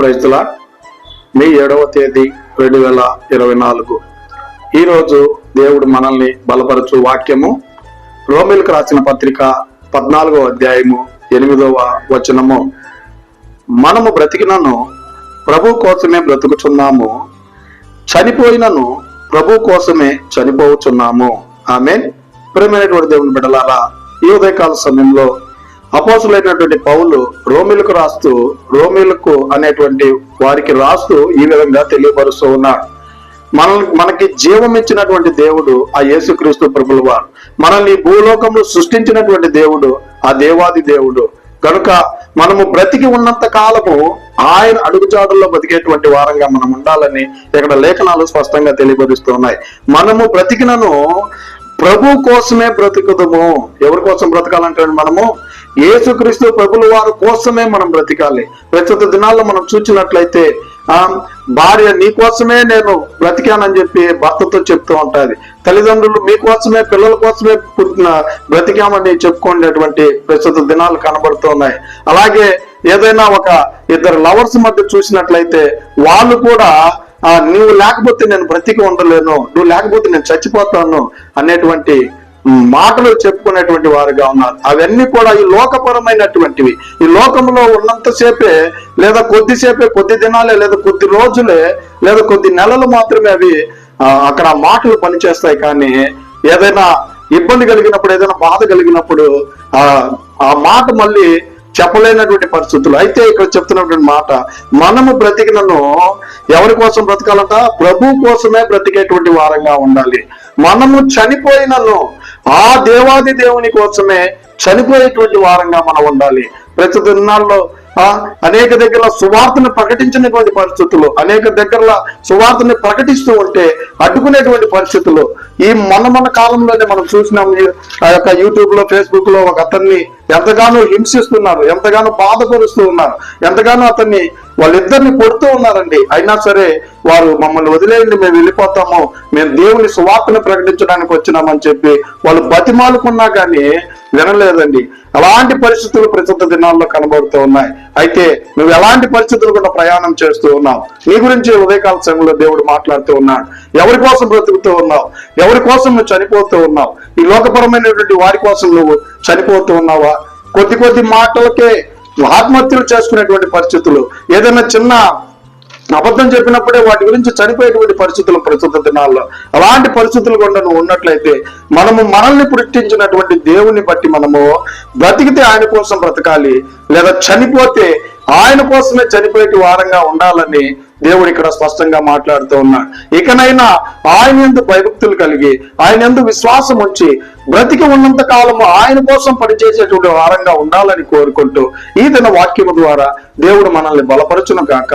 ప్రైజ్ల మే ఏడవ తేదీ రెండు వేల ఇరవై నాలుగు. ఈరోజు దేవుడు మనల్ని బలపరచు వాక్యము. రోమిల్కు రాసిన పత్రిక పద్నాలుగో అధ్యాయము ఎనిమిదవ వచనము. మనము బ్రతికినను ప్రభు కోసమే బ్రతుకుచున్నాము. చనిపోయినను ప్రభు కోసమే చనిపోవచ్చున్నాము ఆమె ప్రేమైనటువంటి దేవుని బిడలారా ఈ ఉదయకాల సమయంలో అపోసులైనటువంటి పౌలు రోమిలకు రాస్తూ రోమిలకు అనేటువంటి వారికి రాస్తూ ఈ విధంగా తెలియపరుస్తూ ఉన్నాడు. మన మనకి జీవం ఇచ్చినటువంటి దేవుడు ఆ యేసుక్రీస్తు ప్రభుల వారు. మనల్ని భూలోకంలో సృష్టించినటువంటి దేవుడు ఆ దేవాది దేవుడు. కనుక మనము బ్రతికి ఉన్నంత కాలము ఆయన అడుగుజాడుల్లో బతికేటువంటి వారంగా మనం ఉండాలని ఇక్కడ లేఖనాలు స్పష్టంగా తెలియపరుస్తూ ఉన్నాయి. మనము బ్రతికినను ప్రభు కోసమే బ్రతుకుదము. ఎవరి కోసం బ్రతకాలంటే మనము? యేసుక్రీస్తు ప్రభుల వారి కోసమే మనం బ్రతికాలి. ప్రస్తుత దినాల్లో మనం చూసినట్లయితే ఆ భార్య నీ కోసమే నేను బ్రతికానని చెప్పి భర్తతో చెప్తూ ఉంటది. తల్లిదండ్రులు మీకోసమే పిల్లల కోసమే పుట్టిన బ్రతికామని చెప్పుకునేటువంటి ప్రస్తుత దినాలు కనబడుతున్నాయి. అలాగే ఏదైనా ఒక ఇద్దరు లవర్స్ మధ్య చూసినట్లయితే వాళ్ళు కూడా ఆ నువ్వు లేకపోతే నేను బ్రతికి ఉండలేను నువ్వు లేకపోతే నేను చచ్చిపోతాను అనేటువంటి మాటలు చెప్పుకునేటువంటి వారుగా ఉన్నారు. అవన్నీ కూడా ఈ లోకపరమైనటువంటివి. ఈ లోకంలో ఉన్నంతసేపే లేదా కొద్దిసేపే కొద్ది దినాలే లేదా కొద్ది రోజులే లేదా కొద్ది నెలలు మాత్రమే అవి అక్కడ మాటలు పనిచేస్తాయి. కానీ ఏదైనా ఇబ్బంది కలిగినప్పుడు ఏదైనా బాధ కలిగినప్పుడు ఆ ఆ మాట మళ్ళీ చెప్పలేనటువంటి పరిస్థితులు. అయితే ఇక్కడ చెప్తున్నటువంటి మాట మనము బ్రతికినను ఎవరి కోసం బ్రతకాలంట? ప్రభు కోసమే బ్రతికేటువంటి వారంగా ఉండాలి. మనము చనిపోయినను ఆ దేవాది దేవుని కోసమే చనిపోయేటువంటి వారంగా మనం ఉండాలి. ప్రతి దినాల్లో ఆ అనేక దగ్గర సువార్తను ప్రకటించినటువంటి పరిస్థితులు అనేక దగ్గర సువార్తని ప్రకటిస్తూ ఉంటే అడ్డుకునేటువంటి పరిస్థితులు. ఈ మొన్న మన కాలంలోనే మనం చూసినాం ఆ యొక్క యూట్యూబ్లో ఫేస్బుక్లో ఒక అతన్ని ఎంతగానో హింసిస్తున్నారు ఎంతగానో బాధపరుస్తూ ఉన్నారు ఎంతగానో అతన్ని వాళ్ళిద్దరిని కొడుతూ ఉన్నారండి. అయినా సరే వారు మమ్మల్ని వదిలేయండి మేము వెళ్ళిపోతాము మేము దేవుని సువార్తను ప్రకటించడానికి వచ్చినామని చెప్పి వాళ్ళు బతిమాలుకున్నా కానీ వినలేదండి. అలాంటి పరిస్థితులు ప్రస్తుత దినాల్లో కనబడుతూ ఉన్నాయి. అయితే నువ్వు ఎలాంటి పరిస్థితులు కూడా ప్రయాణం చేస్తూ ఉన్నావు? నీ గురించి ఉదయకాల సమయంలో దేవుడు మాట్లాడుతూ ఉన్నాడు. ఎవరి కోసం బ్రతుకుతూ ఉన్నావు? ఎవరి కోసం నువ్వు చనిపోతూ ఉన్నావు? ఈ లోకపరమైనటువంటి వారి కోసం నువ్వు చనిపోతూ ఉన్నావా? కొద్ది కొద్ది మాటలకే ఆత్మహత్యలు చేసుకునేటువంటి పరిస్థితులు ఏదైనా చిన్న అబద్ధం చెప్పినప్పుడే వాటి గురించి చనిపోయేటువంటి పరిస్థితులు ప్రస్తుత దినాల్లో. అలాంటి పరిస్థితులు కూడా నువ్వు ఉన్నట్లయితే మనము మనల్ని పుట్టించినటువంటి దేవుని బట్టి మనము బ్రతికితే ఆయన కోసం బ్రతకాలి. లేదా చనిపోతే ఆయన కోసమే చనిపోయేటి వారంగా ఉండాలని దేవుడు ఇక్కడ స్పష్టంగా మాట్లాడుతూ ఉన్నాడు. ఇకనైనా ఆయన ఎందు భయభక్తులు కలిగి ఆయన ఎందు విశ్వాసం ఉంచి బ్రతికి ఉన్నంత కాలము ఆయన కోసం పనిచేసేటువంటి వారంగా ఉండాలని కోరుకుంటూ ఈ దిన వాక్యము ద్వారా దేవుడు మనల్ని బలపరచును కాక